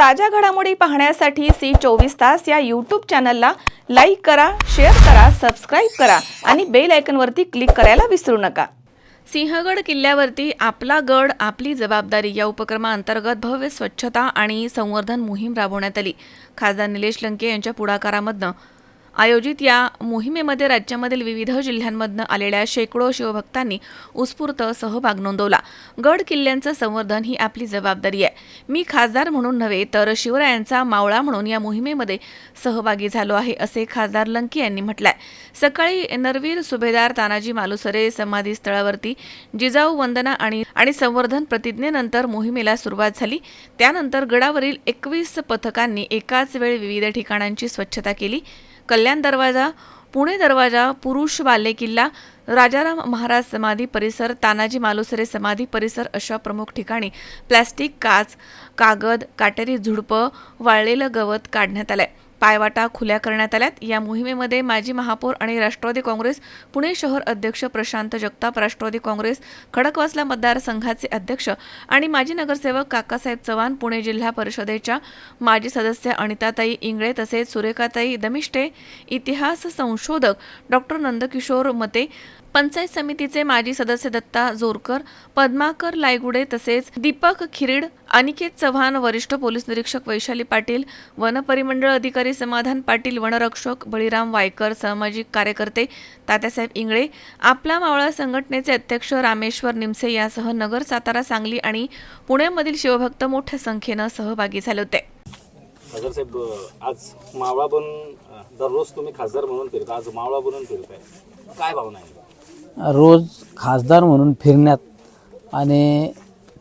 ताज्या घडामोडी पाहण्यासाठी सी चोवीस तास या यूट्यूब चॅनलला लाईक करा शेअर करा सबस्क्राईब करा आणि बेल आयकनवरती क्लिक करायला विसरू नका. सिंहगड किल्ल्यावरती आपला गड आपली जबाबदारी या उपक्रमाअंतर्गत भव्य स्वच्छता आणि संवर्धन मोहीम राबवण्यात आली. खासदार निलेश लंके यांच्या पुढाकारामधनं आयोजित या मोहिमेमध्ये राज्यामधील विविध जिल्ह्यांमधनं आलेल्या शेकडो शिवभक्तांनी उत्स्फूर्त सहभाग नोंदवला. गड किल्ल्यांचं संवर्धन ही आपली जबाबदारी आहे. मी खासदार म्हणून नव्हे तर शिवरायांचा मावळा म्हणून या मोहिमेमध्ये सहभागी झालो आहे असे खासदार लंके यांनी म्हटलंय. सकाळी नरवीर सुभेदार तानाजी मालुसरे समाधी स्थळावरती जिजाऊ वंदना आणि आणि संवर्धन प्रतिज्ञेनंतर मोहिमेला सुरुवात झाली. त्यानंतर गडावरील एकवीस पथकांनी एकाच वेळी विविध ठिकाणांची स्वच्छता केली. कल्याण दरवाजा पुणे दरवाजा पुरुष बाले किल्ला राजाराम महाराज समाधी परिसर तानाजी मालुसरे समाधी परिसर अशा प्रमुख ठिकाणी प्लॅस्टिक काच कागद काटेरी झुडपं वाळलेलं गवत काढण्यात आलं आहे पायवाटा खुल्या करण्यात आल्यात. या मोहिमेमध्ये माजी महापौर आणि राष्ट्रवादी काँग्रेस पुणे शहर अध्यक्ष प्रशांत जगताप राष्ट्रवादी काँग्रेस खडकवासला मतदारसंघाचे अध्यक्ष आणि माजी नगरसेवक काकासाहेब चव्हाण पुणे जिल्हा परिषदेच्या माजी सदस्य अनिताताई इंगळे तसेच सुरेखाताई दमिष्टे इतिहास संशोधक डॉक्टर नंदकिशोर मते पंचायत समितीचे माजी सदस्य दत्ता जोरकर पद्माकर लायगुडे तसेच दीपक खिरीड अनिकेत चव्हाण वरिष्ठ पोलीस निरीक्षक वैशाली पाटील वनपरिमंडळ अधिकारी समाधान पाटील वनरक्षक बळीराम वायकर सामाजिक कार्यकर्ते तात्यासाहेब इंगळे आपला मावळा संघटनेचे अध्यक्ष रामेश्वर निमसे यासह नगर सातारा सांगली आणि पुण्यामधील शिवभक्त मोठ्या संख्येनं सहभागी झाले होते. साहेब आज मावळा बनून दररोज तुम्ही खासदार म्हणून फिरता आज मावळा बनून फिरताय. काय भावना आहे? रोज खासदार म्हणून फिरण्यात आणि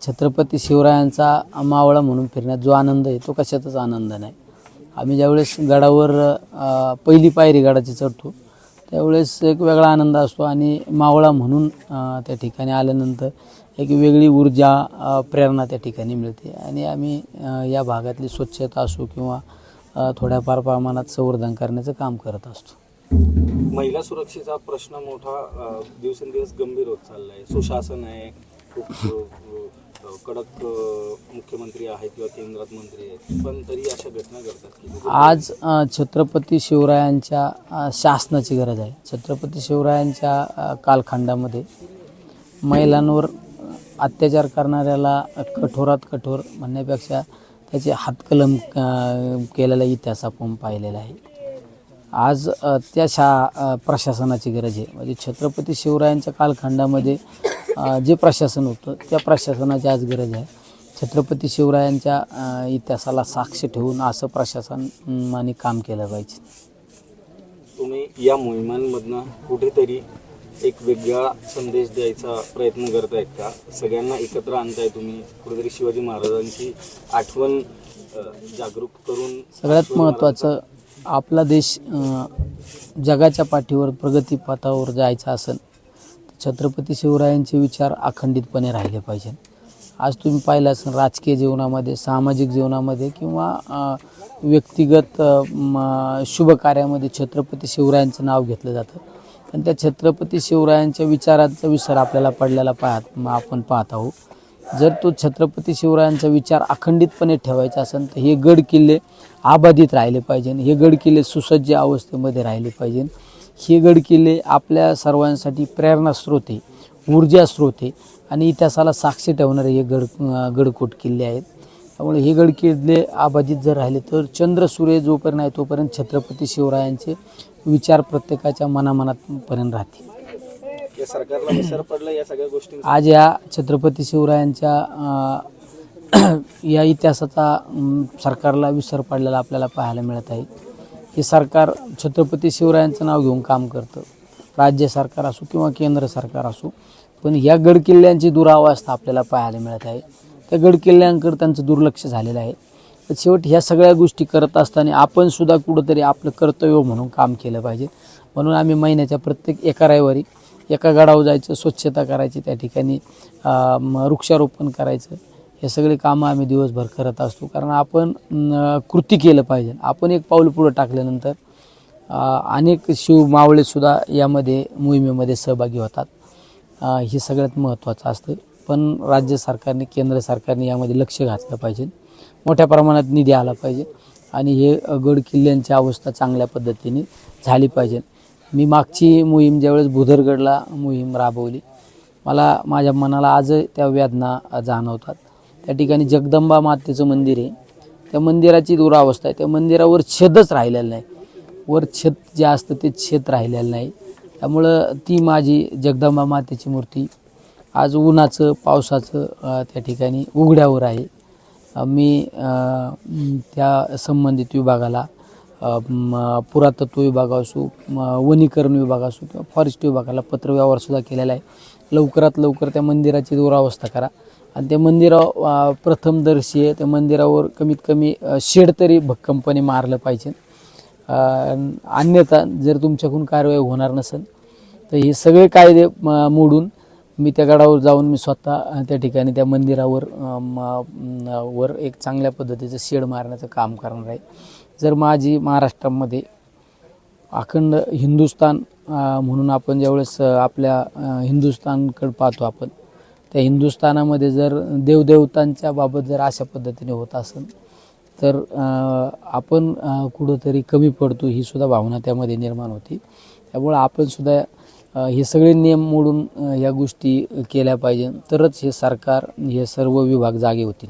छत्रपती शिवरायांचा मावळा म्हणून फिरण्यात जो आनंद आहे तो कशातच आनंद नाही. आम्ही ज्यावेळेस गडावर पहिली पायरी गडाची चढतो त्यावेळेस एक वेगळा आनंद असतो आणि मावळा म्हणून त्या ठिकाणी आल्यानंतर एक वेगळी ऊर्जा प्रेरणा त्या ठिकाणी मिळते. आणि आम्ही या भागातली स्वच्छता असो किंवा थोड्याफार प्रमाणात संवर्धन करण्याचं काम करत असतो. महिला सुरक्षेचा प्रश्न मोठा दिवसेंदिवस गंभीर होत चालला आहे सुशासन आहे खूप कडक मुख्यमंत्री आहेत किंवा केंद्रात मंत्री आहेत पण तरी अशा घटना घडतात आज छत्रपती शिवरायांच्या शासनाची गरज आहे. छत्रपती शिवरायांच्या कालखंडामध्ये महिलांवर अत्याचार करणाऱ्याला कठोरात कठोर म्हणण्यापेक्षा त्याचे हातकलम केलेला इतिहास आपण पाहिलेला आहे. आज त्या शा प्रशासनाची गरज आहे. म्हणजे छत्रपती शिवरायांच्या कालखंडामध्ये जे प्रशासन होतं त्या प्रशासनाची आज गरज आहे. छत्रपती शिवरायांच्या इतिहासाला साक्ष ठेवून असं प्रशासन अम, आणि काम केलं पाहिजे. तुम्ही या मोहिमांमधनं कुठेतरी एक वेगळा संदेश द्यायचा प्रयत्न करतायत का? सगळ्यांना एकत्र आणताय तुम्ही. कुठेतरी शिवाजी महाराजांची आठवण जागरूक करून सगळ्यात महत्त्वाचं आपला देश जगाच्या पाठीवर प्रगतीपथावर जायचा असेल तर छत्रपती शिवरायांचे विचार अखंडितपणे राहिले पाहिजे आज तुम्ही पाहिलं असेल राजकीय जीवनामध्ये सामाजिक जीवनामध्ये किंवा व्यक्तिगत अ, शुभ कार्यामध्ये छत्रपती शिवरायांचं नाव घेतलं जातं. पण त्या छत्रपती शिवरायांच्या विचारांचा विसर आपल्याला पडलेला पाहत आपण पाहत आहोत. जर तो छत्रपती शिवरायांचा विचार अखंडितपणे ठेवायचा असेल तर हे गड किल्ले आबाधित राहिले पाहिजे हे गड किल्ले सुसज्ज अवस्थेमध्ये राहिले पाहिजे. हे गड किल्ले आपल्या सर्वांसाठी प्रेरणा स्रोत आहे ऊर्जा स्रोत आहे आणि इतिहासाला साक्षी ठेवणारे हे गड गडकोट किल्ले आहेत. त्यामुळे हे गड किल्ले आबाधित जर राहिले तर चंद्र सूर्य जोपर्यंत आहे तोपर्यंत छत्रपती शिवरायांचे विचार प्रत्येकाच्या मनामनापर्यंत राहतील. या सरकारला विसर पडला या सगळ्या गोष्टी आज या छत्रपती शिवरायांच्या या इतिहासाचा सरकारला विसर पडलेला आपल्याला पाहायला मिळत आहे. हे सरकार छत्रपती शिवरायांचं नाव घेऊन काम करतं. राज्य सरकार असो किंवा केंद्र सरकार असो पण या गडकिल्ल्यांची दुरावस्था आपल्याला पाहायला मिळत आहे. त्या गडकिल्ल्यांकडे त्यांचं दुर्लक्ष झालेलं आहे. तर शेवट ह्या सगळ्या गोष्टी करत असताना आपण सुद्धा कुठंतरी आपलं कर्तव्य म्हणून काम केलं पाहिजे. म्हणून आम्ही महिन्याच्या प्रत्येक एका रविवारी एका गडावर जायचं स्वच्छता करायची त्या ठिकाणी म, वृक्षारोपण करायचं. हे सगळे कामं आम्ही दिवसभर करत असतो. कारण आपण कृती केलं पाहिजे. आपण एक पाऊल पुढं टाकल्यानंतर अनेक शिव मावळेसुद्धा यामध्ये मोहिमेमध्ये सहभागी होतात. हे सगळ्यात महत्त्वाचं असतं. पण राज्य सरकारने केंद्र सरकारने यामध्ये लक्ष घातलं पाहिजे. मोठ्या प्रमाणात निधी आला पाहिजे. आणि हे गड किल्ल्यांची अवस्था चांगल्या पद्धतीने झाली पाहिजे. मी मागची मोहीम ज्यावेळेस भुदरगडला मोहीम राबवली मला माझ्या मनाला आज त्या वेदना जाणवतात. त्या ठिकाणी जगदंबा मातेचं मंदिर आहे. त्या मंदिराची दुरावस्था आहे. त्या मंदिरावर छेदच राहिलेलं नाही. वर छत जे असतं ते छेद राहिलेलं नाही. त्यामुळं ती माझी जगदंबा मातेची मूर्ती आज उन्हाचं पावसाचं त्या ठिकाणी उघड्यावर आहे. मी त्या संबंधित विभागाला पुरातत्व विभाग असो वनीकरण विभाग असो किंवा फॉरेस्ट विभागाला पत्रव्यवहारसुद्धा केलेला आहे. लवकरात लवकर त्या मंदिराची दुरावस्था करा. आणि त्या मंदिरा प्रथमदर्शी आहे. त्या मंदिरावर कमीत कमी शेड तरी भक्कमपणे मारलं पाहिजे. अन्यथा जर तुमच्याकडून कारवाई होणार नसेल तर हे सगळे कायदे मोडून मी त्या गडावर जाऊन मी स्वतः त्या ठिकाणी त्या मंदिरावर म, वर एक चांगल्या पद्धतीचं शेड मारण्याचं काम करणार आहे. जर माझी महाराष्ट्रामध्ये अखंड हिंदुस्तान म्हणून आपण ज्यावेळेस आपल्या हिंदुस्तानकडे पाहतो आपण त्या हिंदुस्थानामध्ये जर देवदेवतांच्या बाबत जर अशा पद्धतीने होत असेल तर आपण कुठंतरी कमी पडतो ही सुद्धा भावना त्यामध्ये निर्माण होती. त्यामुळं आपणसुद्धा हे सगळे नियम मोडून या गोष्टी केल्या पाहिजे. तरच हे सरकार हे सर्व विभाग जागे होतील.